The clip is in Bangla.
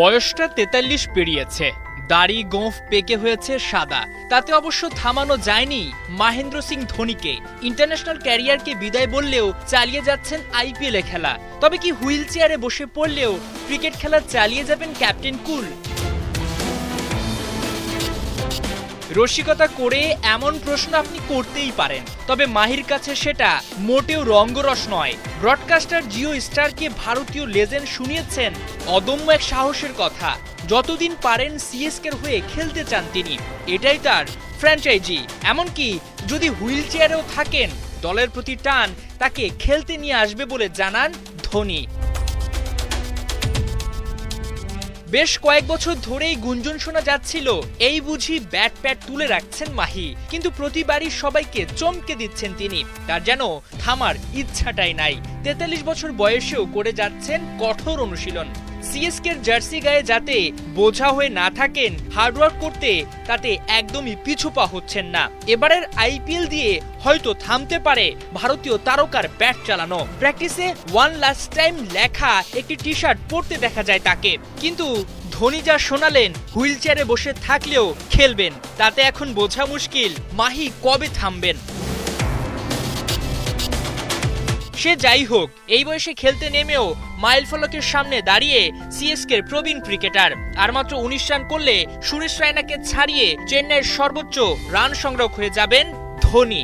বয়সটা তেতাল্লিশ পেরিয়েছে। দাড়ি, গোঁফ পেকে হয়েছে সাদা। তাতে অবশ্য থামানো যায়নি মাহেন্দ্র সিং ধোনিকে। ইন্টারন্যাশনাল ক্যারিয়ারকে বিদায় বললেও চালিয়ে যাচ্ছেন আইপিএলে খেলা। তবে কি হুইল চেয়ারে বসে পড়লেও ক্রিকেট খেলা চালিয়ে যাবেন ক্যাপ্টেন কুল? রসিকতা করে এমন প্রশ্ন আপনি করতেই পারেন। তবে মাহির কাছে সেটা মোটেও রঙ্গরস নয়। ব্রডকাস্টার জিও স্টারকে ভারতীয় লেজেন্ড শুনিয়েছেন অদম্য এক সাহসের কথা। যতদিন পারেন সিএসকের হয়ে খেলতে চান তিনি। এটাই তার ফ্র্যাঞ্চাইজি। এমনকি যদি হুইল চেয়ারেও থাকেন, দলের প্রতি টান তাকে খেলতে নিয়ে আসবে বলে জানান ধোনি। বেশ কয়েক বছর ধরেই গুঞ্জন শোনা যাচ্ছিল, এই বুঝি ব্যাট প্যাট তুলে রাখছেন মাহি। কিন্তু প্রতিবারই সবাইকে চমকে দিচ্ছেন তিনি। তার যেন থামার ইচ্ছাটাই নাই। তেতাল্লিশ বছর বয়সেও করে যাচ্ছেন কঠোর অনুশীলন। সিএসকের জার্সি গায়ে যাতে বোঝা হয়ে না থাকেন হার্ডওয়ার্ক করতে, তাতে একদমই পিছু পা হচ্ছেন না। এবারের আইপিএল দিয়ে হয়তো থামতে পারে ভারতীয় তারকার ব্যাট চালানো। প্র্যাকটিসে ওয়ান লাস্ট টাইম লেখা একটি টি শার্ট পরতে দেখা যায় তাকে। কিন্তু ধোনি যা শোনালেন, হুইল চেয়ারে বসে থাকলেও খেলবেন, তাতে এখন বোঝা মুশকিল মাহি কবে থামবেন। সে যাই হোক, এই বয়সে খেলতে নেমেও মাইল ফলকের সামনে দাঁড়িয়ে সিএসকে প্রবীণ ক্রিকেটার। আর মাত্র উনিশ রান করলে সুরেশ রায়নাকে ছাড়িয়ে চেন্নাইয়ের সর্বোচ্চ রান সংগ্রহ হয়ে যাবেন ধোনি।